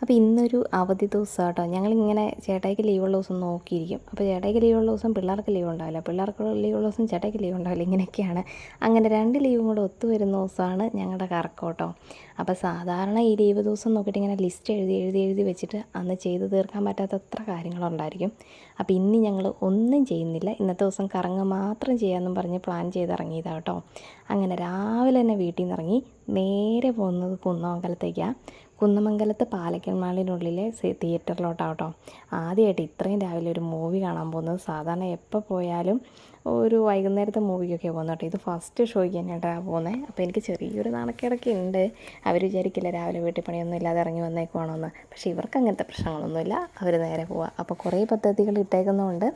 അപ്പോൾ ഇന്നൊരു അവധി ദിവസം കേട്ടോ ഞങ്ങളിങ്ങനെ ചേട്ടായിക്ക് ലീവുള്ള ദിവസം നോക്കിയിരിക്കും. അപ്പോൾ ചേട്ടായിക്ക് ലീവുള്ള ദിവസം പിള്ളേർക്ക് ലീവ് ഉണ്ടാവില്ല. പിള്ളേർക്ക് ലീവുള്ള ദിവസം ചേട്ടായിക്ക് ലീവ് ഉണ്ടാവില്ല. ഇങ്ങനെയൊക്കെയാണ്. അങ്ങനെ രണ്ട് ലീവും കൂടെ ഒത്തു വരുന്ന ദിവസമാണ് ഞങ്ങളുടെ കറക്കോട്ടോ അപ്പോൾ സാധാരണ ഈ ലീവ് ദിവസം നോക്കിയിട്ട് ഇങ്ങനെ ലിസ്റ്റ് എഴുതി എഴുതി എഴുതി വെച്ചിട്ട് അന്ന് ചെയ്ത് തീർക്കാൻ പറ്റാത്തത്ര കാര്യങ്ങളുണ്ടായിരിക്കും. അപ്പോൾ ഇന്ന് ഞങ്ങൾ ഒന്നും ചെയ്യുന്നില്ല. ഇന്നത്തെ ദിവസം കറങ്ങുക മാത്രം ചെയ്യാമെന്നും പറഞ്ഞ് പ്ലാൻ ചെയ്തിറങ്ങിയതാണ് കേട്ടോ അങ്ങനെ രാവിലെ തന്നെ വീട്ടിൽ നിന്ന് ഇറങ്ങി നേരെ പോകുന്നത് കുന്നമംഗലത്തേക്കാണ് കുന്നമംഗലത്ത് പാലക്കൽ മാളിനുള്ളിലെ തിയേറ്ററിലോട്ടാണ് കേട്ടോ ആദ്യമായിട്ട് ഇത്രയും രാവിലെ ഒരു മൂവി കാണാൻ പോകുന്നത്. സാധാരണ എപ്പോൾ പോയാലും ഒരു വൈകുന്നേരത്തെ മൂവിക്കൊക്കെ പോകുന്നത് ഇത് ഫസ്റ്റ് ഷോയ്ക്ക് തന്നെയാണ് പോകുന്നത് അപ്പോൾ എനിക്ക് ചെറിയൊരു നാണക്കേടൊക്കെ ഉണ്ട്. അവർ വിചാരിക്കില്ല രാവിലെ വീട്ടിൽ പണിയൊന്നും ഇല്ലാതെ ഇറങ്ങി വന്നേക്കുവാണോന്ന്. പക്ഷേ ഇവർക്ക് അങ്ങനത്തെ പ്രശ്നങ്ങളൊന്നുമില്ല. അവർ നേരെ പോവുക അപ്പോൾ കുറേ പദ്ധതികൾ ഇട്ടേക്കുന്നതുകൊണ്ട്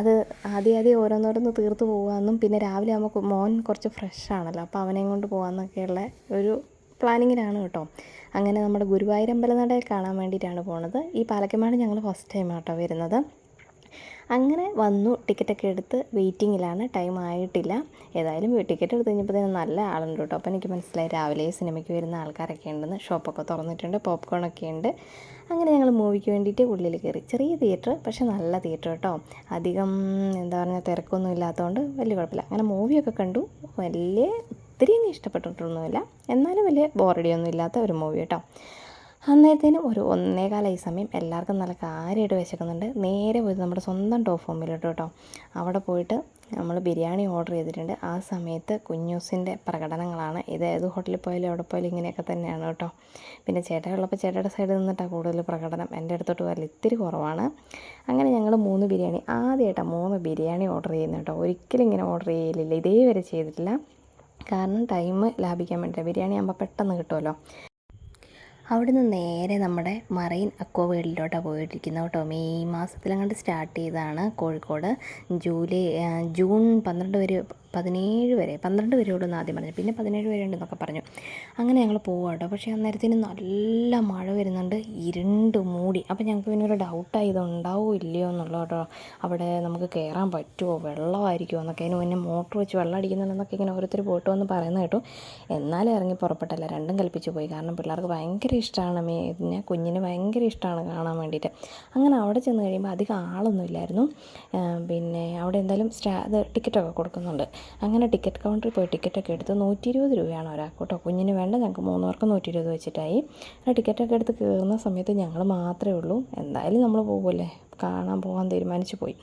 അത് ആദ്യം ആദ്യം ഓരോന്നോരോന്ന് തീർത്ത് പോകാമെന്നും പിന്നെ രാവിലെ ആകുമ്പോൾ മോൻ കുറച്ച് ഫ്രഷ് ആണല്ലോ. അപ്പോൾ അവനെയും കൊണ്ട് പോകാമെന്നൊക്കെയുള്ള ഒരു പ്ലാനിങ്ങിലാണ് കേട്ടോ. അങ്ങനെ നമ്മുടെ ഗുരുവായൂരമ്പലനടയിൽ കാണാൻ വേണ്ടിയിട്ടാണ് പോണത്. ഈ പാലക്കമാട് ഞങ്ങൾ ഫസ്റ്റ് ടൈം ആട്ടോ വരുന്നത്. അങ്ങനെ വന്നു ടിക്കറ്റൊക്കെ എടുത്ത് വെയിറ്റിങ്ങിലാണ് ടൈം ആയിട്ടില്ല. ഏതായാലും ടിക്കറ്റ് എടുത്ത് കഴിഞ്ഞപ്പോഴത്തേനും നല്ല ആളുണ്ട് കേട്ടോ. അപ്പോൾ എനിക്ക് മനസ്സിലായി രാവിലെ സിനിമയ്ക്ക് വരുന്ന ആൾക്കാരൊക്കെ ഉണ്ടെന്ന്. ഷോപ്പൊക്കെ തുറന്നിട്ടുണ്ട് പോപ്കോണൊക്കെ ഉണ്ട്. അങ്ങനെ ഞങ്ങൾ മൂവിക്ക് വേണ്ടിയിട്ട് ഉള്ളിൽ കയറി ചെറിയ തിയേറ്റർ പക്ഷേ നല്ല തിയേറ്റർ കേട്ടോ. അധികം എന്താ പറയുക തിരക്കൊന്നും ഇല്ലാത്തതുകൊണ്ട് വലിയ കുഴപ്പമില്ല. അങ്ങനെ മൂവിയൊക്കെ കണ്ടു. വലിയ ഒത്തിരി ഒന്നും ഇഷ്ടപ്പെട്ടിട്ടൊന്നുമില്ല. എന്നാലും വലിയ ബോറടിയൊന്നും ഇല്ലാത്ത ഒരു മൂവി കേട്ടോ. അന്നേരത്തേനും ഒരു ഒന്നേകാല ഈ സമയം എല്ലാവർക്കും നല്ല കാര്യമായിട്ട് വിശക്കുന്നുണ്ട്. നേരെ പോയിട്ട് നമ്മുടെ സ്വന്തം ടോപ്പ് ഫോമിലോട്ട് കേട്ടോ. അവിടെ പോയിട്ട് നമ്മൾ ബിരിയാണി ഓർഡർ ചെയ്തിട്ടുണ്ട്. ആ സമയത്ത് കുഞ്ഞൂസിന്റെ പ്രകടനങ്ങളാണ്. ഇത് ഏത് ഹോട്ടലിൽ പോയാലും എവിടെ പോയാലും ഇങ്ങനെയൊക്കെ തന്നെയാണ് കേട്ടോ. പിന്നെ ചേട്ടയുള്ളപ്പോൾ ചേട്ടയുടെ സൈഡിൽ നിന്നിട്ടാണ് കൂടുതൽ പ്രകടനം. എന്റെ അടുത്തോട്ട് വരൽ ഇത്തിരി കുറവാണ്. അങ്ങനെ ഞങ്ങൾ മൂന്ന് ബിരിയാണി ആദ്യമായിട്ടാണ് മൂന്ന് ബിരിയാണി ഓർഡർ ചെയ്യുന്നത് കേട്ടോ. ഒരിക്കലും ഇങ്ങനെ ഓർഡർ ചെയ്യലില്ല. ഇതേ വരെ ചെയ്തിട്ടില്ല. കാരണം ടൈം ലാഭിക്കാൻ വേണ്ടി ബിരിയാണി ആകുമ്പോൾ പെട്ടെന്ന് കിട്ടുമല്ലോ അവിടുന്ന് നേരെ നമ്മുടെ മറൈൻ അക്വ വേൾഡിലോട്ടാണ് പോയിട്ടിരിക്കുന്നത് കേട്ടോ. മെയ് മാസത്തിലങ്ങോട്ട് സ്റ്റാർട്ട് ചെയ്തതാണ് കോഴിക്കോട്. ജൂലൈ ജൂൺ പന്ത്രണ്ട് വരെ പതിനേഴ് വരെ പന്ത്രണ്ട് വരെ ഉള്ളൂ ആദ്യം പറഞ്ഞു. പിന്നെ പതിനേഴ് വരെ ഉണ്ടെന്നൊക്കെ പറഞ്ഞു. അങ്ങനെ ഞങ്ങൾ പോവാം കേട്ടോ പക്ഷേ അന്നേരത്തിന് നല്ല മഴ വരുന്നുണ്ട്. ഇരുണ്ട് മൂടി. അപ്പോൾ ഞങ്ങൾക്ക് പിന്നെ ഒരു ഡൗട്ടായി ഇതുണ്ടാവോ ഇല്ലയോ എന്നുള്ളത് കേട്ടോ അവിടെ നമുക്ക് കയറാൻ പറ്റുമോ വെള്ളമായിരിക്കുമോ എന്നൊക്കെ. അതിന് മുന്നേ മോട്ടർ വെച്ച് വെള്ളം അടിക്കുന്നുണ്ടെന്നൊക്കെ ഇങ്ങനെ ഓരോരുത്തർ പോയിട്ട് വന്ന് പറയുന്നത് കേട്ടു. എന്നാലും ഇറങ്ങി പുറപ്പെട്ടല്ല. രണ്ടും കൽപ്പിച്ച് പോയി. കാരണം പിള്ളേർക്ക് ഭയങ്കര ഇഷ്ടമാണ് മീനെ കുഞ്ഞിന് ഭയങ്കര ഇഷ്ടമാണ് കാണാൻ വേണ്ടിയിട്ട്. അങ്ങനെ അവിടെ ചെന്ന് കഴിയുമ്പോൾ അധികം ആളൊന്നും ഇല്ലായിരുന്നു. പിന്നെ അവിടെ എന്തായാലും സ്റ്റാ ടിക്കറ്റൊക്കെ കൊടുക്കുന്നുണ്ട്. അങ്ങനെ ടിക്കറ്റ് കൗണ്ടറിൽ പോയി ടിക്കറ്റൊക്കെ എടുത്ത് നൂറ്റി ഇരുപത് രൂപയാണ് ഒരാൾക്ക് കേട്ടോ കുഞ്ഞിന് വേണ്ട ഞങ്ങൾക്ക് മൂന്ന് പേർക്ക് നൂറ്റി ഇരുപത് വെച്ചിട്ടായി. അങ്ങനെ ടിക്കറ്റൊക്കെ എടുത്ത് കയറുന്ന സമയത്ത് ഞങ്ങൾ മാത്രമേ ഉള്ളൂ. എന്തായാലും നമ്മൾ പോകുമല്ലേ കാണാൻ പോകാൻ തീരുമാനിച്ചു പോയി.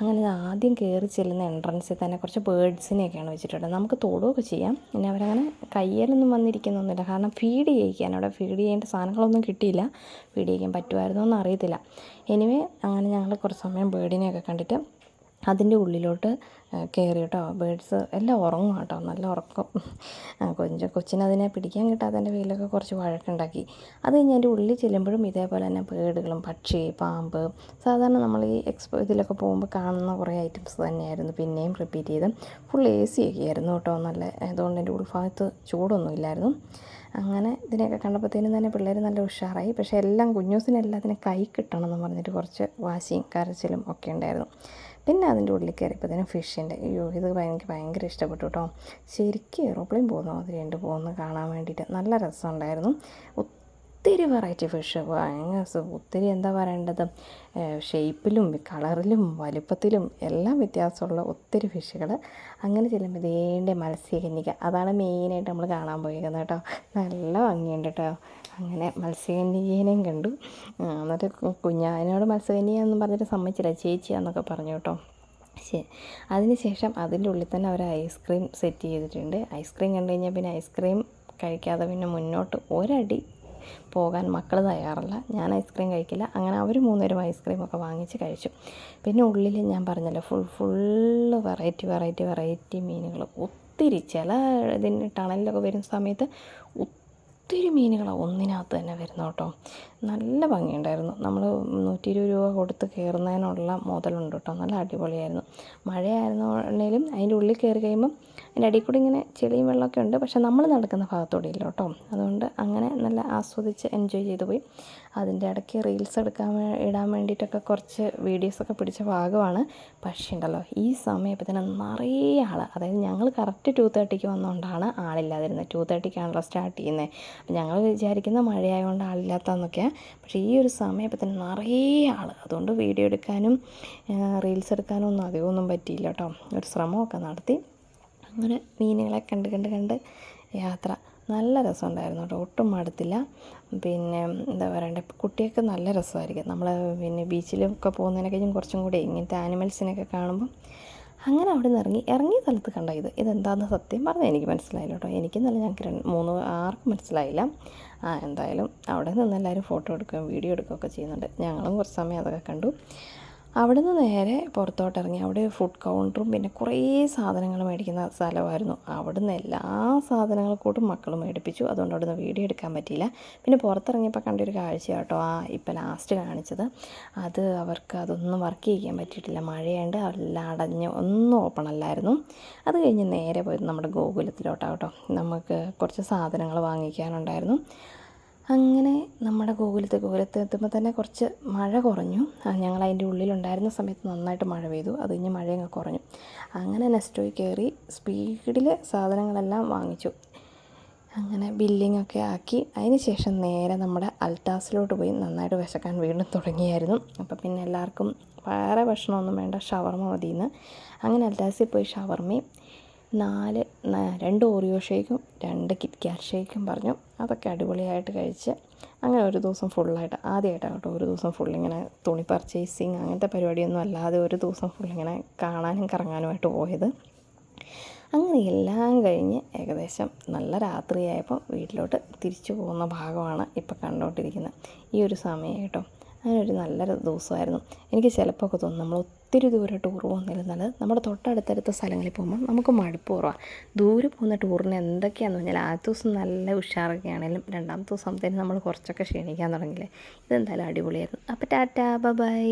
അങ്ങനെ ആദ്യം കയറി ചെല്ലുന്ന എൻട്രൻസിൽ തന്നെ കുറച്ച് ബേഡ്സിനെയൊക്കെയാണ് വെച്ചിട്ടുണ്ട്. നമുക്ക് തൊടുകയൊക്കെ ചെയ്യാം. പിന്നെ അവരങ്ങനെ കയ്യിലൊന്നും വന്നിരിക്കുന്നൊന്നുമില്ല. കാരണം ഫീഡ് ചെയ്യിക്കാൻ അവിടെ ഫീഡ് ചെയ്യേണ്ട സാധനങ്ങളൊന്നും കിട്ടിയില്ല. ഫീഡ് ചെയ്യിക്കാൻ പറ്റുമായിരുന്നോ എന്ന് അറിയത്തില്ല. എനിവേ അങ്ങനെ ഞങ്ങൾ കുറച്ച് സമയം ബേഡിനെയൊക്കെ കണ്ടിട്ട് അതിന്റെ ഉള്ളിലോട്ട് കയറി കേട്ടോ ബേഡ്സ് എല്ലാം ഉറങ്ങും കേട്ടോ. നല്ല ഉറക്കം. കൊഞ്ച് കൊച്ചിനതിനെ പിടിക്കാൻ കിട്ടാതെ കിട്ടാത്തതിന്റെ പേരിലൊക്കെ കുറച്ച് വഴക്കുണ്ടാക്കി. അത് കഴിഞ്ഞ് അതിന്റെ ഉള്ളിൽ ചെല്ലുമ്പോഴും ഇതേപോലെ തന്നെ ബേഡുകളും പക്ഷി പാമ്പ് സാധാരണ നമ്മൾ ഈ എക്സ്പോ ഇതിലൊക്കെ പോകുമ്പോൾ കാണുന്ന കുറേ ഐറ്റംസ് തന്നെയായിരുന്നു. പിന്നെയും റിപ്പീറ്റ് ചെയ്ത് ഫുൾ എ സി ഒക്കെ ആയിരുന്നു കേട്ടോ. നല്ല അതുകൊണ്ട് എന്റെ ഉൾഭാഗത്ത് ചൂടൊന്നും ഇല്ലായിരുന്നു. അങ്ങനെ ഇതിനെയൊക്കെ കണ്ടപ്പോഴത്തേനും തന്നെ പിള്ളേർ നല്ല ഉഷാറായി. പക്ഷേ എല്ലാം കുഞ്ഞൂസിനെല്ലാം അതിനെ കൈ കിട്ടണം എന്ന് പറഞ്ഞിട്ട് കുറച്ച് വാശിയും കരച്ചിലും ഒക്കെ ഉണ്ടായിരുന്നു. പിന്നെ അതിന്റെ ഉള്ളിൽ കയറിയപ്പോഴത്തേനും ഫിഷിന്റെ അയ്യോ ഇത് എനിക്ക് ഭയങ്കര ഇഷ്ടപ്പെട്ടു കേട്ടോ. ശരിക്കും എയറോപ്ലെയിൻ പോകുന്ന മാതിരി ഉണ്ട് പോകുന്നത് കാണാൻ വേണ്ടിയിട്ട്. നല്ല രസമുണ്ടായിരുന്നു. ഒത്തിരി വെറൈറ്റി ഫിഷ് ഭയങ്കര ഒത്തിരി എന്താ പറയേണ്ടത്? ഷേപ്പിലും കളറിലും വലുപ്പത്തിലും എല്ലാം വ്യത്യാസമുള്ള ഒത്തിരി ഫിഷുകൾ അങ്ങനെ ചെല്ലുമ്പോൾ ഇതേന്റെ മത്സ്യകന്യക. അതാണ് മെയിനായിട്ട് നമ്മൾ കാണാൻ പോയിരിക്കുന്നത് കേട്ടോ. നല്ല ഭംഗിയുണ്ട് കേട്ടോ. അങ്ങനെ മത്സ്യകന്യകേനെയും കണ്ടു. എന്നിട്ട് കുഞ്ഞാനോട് മത്സ്യകന്യക എന്ന് പറഞ്ഞിട്ട് സമ്മതിച്ചില്ല. ചേച്ചിയാന്നൊക്കെ പറഞ്ഞു കേട്ടോ. അതിനുശേഷം അതിന്റെ ഉള്ളിൽ തന്നെ അവർ ഐസ്ക്രീം സെറ്റ് ചെയ്തിട്ടുണ്ട്. ഐസ്ക്രീം കണ്ടു കഴിഞ്ഞാൽ പിന്നെ ഐസ്ക്രീം കഴിക്കാതെ പിന്നെ മുന്നോട്ട് ഒരടി പോകാൻ മക്കൾ തയ്യാറല്ല. ഞാൻ ഐസ്ക്രീം കഴിക്കില്ല. അങ്ങനെ അവർ മൂന്നുപേരും ഐസ്ക്രീമൊക്കെ വാങ്ങിച്ച് കഴിച്ചു. പിന്നെ ഉള്ളിൽ ഞാൻ പറഞ്ഞല്ലോ full full variety variety variety മീനുകൾ ഒത്തിരി ചില ഇതിന് ടണലിലൊക്കെ വരുന്ന സമയത്ത് ഒത്തിരി മീനുകളാണ് ഒന്നിനകത്ത് തന്നെ വരുന്നത് കേട്ടോ. നല്ല ഭംഗിയുണ്ടായിരുന്നു. നമ്മൾ നൂറ്റി ഇരുപത് രൂപ കൊടുത്ത് കയറുന്നതിനുള്ള മുതലുണ്ട് കേട്ടോ. നല്ല അടിപൊളിയായിരുന്നു. മഴയായിരുന്നാലും അതിന്റെ ഉള്ളിൽ കയറി കഴിയുമ്പം അതിന്റെ അടിയിൽ കൂടി ഇങ്ങനെ ചെളിയും വെള്ളമൊക്കെ ഉണ്ട്. പക്ഷെ നമ്മൾ നടക്കുന്ന ഭാഗത്തോടെ ഇല്ല കേട്ടോ. അതുകൊണ്ട് അങ്ങനെ നല്ല ആസ്വദിച്ച് എൻജോയ് ചെയ്തു പോയി. അതിന്റെ ഇടയ്ക്ക് റീൽസ് എടുക്കാൻ ഇടാൻ വേണ്ടിയിട്ടൊക്കെ കുറച്ച് വീഡിയോസൊക്കെ പിടിച്ച ഭാഗമാണ്. പക്ഷേ ഉണ്ടല്ലോ ഈ തന്നെ നിറയെ ആൾ അതായത് ഞങ്ങൾ കറക്റ്റ് ടു തേർട്ടിക്ക് വന്നുകൊണ്ടാണ് ആളില്ലാതിരുന്നത് ടു തേർട്ടിക്കാണല്ലോ സ്റ്റാർട്ട് ചെയ്യുന്നത് അപ്പം ഞങ്ങൾ വിചാരിക്കുന്ന മഴയായതുകൊണ്ട് ആളില്ലാത്തതെന്നൊക്കെയാണ് പക്ഷേ ഈ ഒരു സമയപ്പത്തിന് നിറയെ ആൾ അതുകൊണ്ട് വീഡിയോ എടുക്കാനും റീൽസ് എടുക്കാനും ഒന്നും അധികമൊന്നും പറ്റിയില്ല കേട്ടോ. ഒരു ശ്രമമൊക്കെ നടത്തി. അങ്ങനെ മീനുകളെ കണ്ട് കണ്ട് കണ്ട് യാത്ര. നല്ല രസമുണ്ടായിരുന്നു കേട്ടോ. ഒട്ടും മടുത്തില്ല. പിന്നെ എന്താ പറയണ്ടേ? കുട്ടികൾക്ക് നല്ല രസമായിരിക്കും. നമ്മൾ പിന്നെ ബീച്ചിലൊക്കെ പോകുന്നതിനൊക്കെയും കുറച്ചും കൂടി ഇങ്ങനത്തെ ആനിമൽസിനൊക്കെ കാണുമ്പം അങ്ങനെ അവിടെ നിന്ന് ഇറങ്ങി ഇറങ്ങിയ സ്ഥലത്ത് കണ്ട ഇത്? ഇതെന്താണെന്ന് സത്യം പറഞ്ഞാൽ എനിക്ക് മനസ്സിലായില്ല കേട്ടോ. എനിക്കെന്നല്ല ഞങ്ങൾക്ക് രണ്ട് മൂന്ന് ആർക്കും മനസ്സിലായില്ല. ആ എന്തായാലും അവിടെ നിന്ന് എല്ലാവരും ഫോട്ടോ എടുക്കുകയും വീഡിയോ എടുക്കുകയൊക്കെ ചെയ്യുന്നുണ്ട്. ഞങ്ങളും കുറച്ച് സമയം അതൊക്കെ കണ്ടു. അവിടെ നിന്ന് നേരെ പുറത്തോട്ട് ഇറങ്ങി അവിടെ ഫുഡ് കൗണ്ടറും പിന്നെ കുറേ സാധനങ്ങൾ മേടിക്കുന്ന സ്ഥലമായിരുന്നു. അവിടുന്ന് എല്ലാ സാധനങ്ങൾ കൂട്ടും മക്കൾ മേടിപ്പിച്ചു. അതുകൊണ്ട് അവിടുന്ന് വീഡിയോ എടുക്കാൻ പറ്റിയില്ല. പിന്നെ പുറത്തിറങ്ങിയപ്പോൾ കണ്ടൊരു കാഴ്ച കേട്ടോ ആ ഇപ്പം ലാസ്റ്റ് കാണിച്ചത്. അത് അവർക്ക് അതൊന്നും വർക്ക് ചെയ്യാൻ പറ്റിയിട്ടില്ല. മഴയുണ്ട് എല്ലാം അടഞ്ഞ് ഒന്നും ഓപ്പൺ അല്ലായിരുന്നു. അത് കഴിഞ്ഞ് നേരെ പോയത് നമ്മുടെ ഗോകുലത്തിലോട്ടാണ് കേട്ടോ. നമുക്ക് കുറച്ച് സാധനങ്ങൾ വാങ്ങിക്കാനുണ്ടായിരുന്നു. അങ്ങനെ നമ്മുടെ ഗോകുലത്ത് ഗോകുലത്ത് എത്തുമ്പോൾ തന്നെ കുറച്ച് മഴ കുറഞ്ഞു. ഞങ്ങൾ അതിന്റെ ഉള്ളിലുണ്ടായിരുന്ന സമയത്ത് നന്നായിട്ട് മഴ പെയ്തു. അത് കഴിഞ്ഞ് മഴ അങ്ങ് കുറഞ്ഞു. അങ്ങനെ നെസ്റ്റോയിൽ കയറി സ്പീഡിൽ സാധനങ്ങളെല്ലാം വാങ്ങിച്ചു. അങ്ങനെ ബില്ലിങ്ങൊക്കെ ആക്കി. അതിന് ശേഷം നേരെ നമ്മുടെ അൽത്താസിലോട്ട് പോയി നന്നായിട്ട് വിശക്കാൻ വീണ്ടും തുടങ്ങിയായിരുന്നു. അപ്പോൾ പിന്നെ എല്ലാവർക്കും വേറെ ഭക്ഷണമൊന്നും വേണ്ട ഷവർമ മതിയെന്ന്. അങ്ങനെ അൽത്താസിൽ പോയി ഷവർമയും നാല് രണ്ട് ഓറിയോ ഷേക്കും രണ്ട് കിറ്റ് ഷേക്കും പറഞ്ഞു. അതൊക്കെ അടിപൊളിയായിട്ട് കഴിച്ച് അങ്ങനെ ഒരു ദിവസം ഫുള്ളായിട്ട് ആദ്യമായിട്ടാണ് കേട്ടോ ഒരു ദിവസം ഫുള്ളിങ്ങനെ തുണി പർച്ചേസിങ് അങ്ങനത്തെ പരിപാടിയൊന്നും അല്ലാതെ ഒരു ദിവസം ഫുള്ളിങ്ങനെ കാണാനും കറങ്ങാനുമായിട്ട് പോയത്. അങ്ങനെ എല്ലാം കഴിഞ്ഞ് ഏകദേശം നല്ല രാത്രിയായപ്പോൾ വീട്ടിലോട്ട് തിരിച്ചു പോകുന്ന ഭാഗമാണ് ഇപ്പോൾ കണ്ടുകൊണ്ടിരിക്കുന്നത്. ഈ ഒരു സമയം കേട്ടോ. അങ്ങനൊരു നല്ലൊരു ദിവസമായിരുന്നു. എനിക്ക് ചിലപ്പോൾ തോന്നും നമ്മൾ ഒത്തിരി ദൂരെ ടൂർ പോകുന്നതിൽ നല്ലത്. നമ്മുടെ തൊട്ടടുത്തടുത്ത സ്ഥലങ്ങളിൽ പോകുമ്പോൾ നമുക്ക് മടുപ്പ് കുറവാണ് ദൂരെ പോകുന്ന ടൂറിന് എന്തൊക്കെയാണെന്ന് പറഞ്ഞാൽ ആദ്യ ദിവസം നല്ല ഉഷാറൊക്കെ ആണെങ്കിലും രണ്ടാമത്തെ ദിവസത്തേന് നമ്മൾ കുറച്ചൊക്കെ ക്ഷീണിക്കാൻ തുടങ്ങിയില്ലേ ഇതെന്തായാലും അടിപൊളിയായിരുന്നു. അപ്പോൾ ടാറ്റാ ബൈ.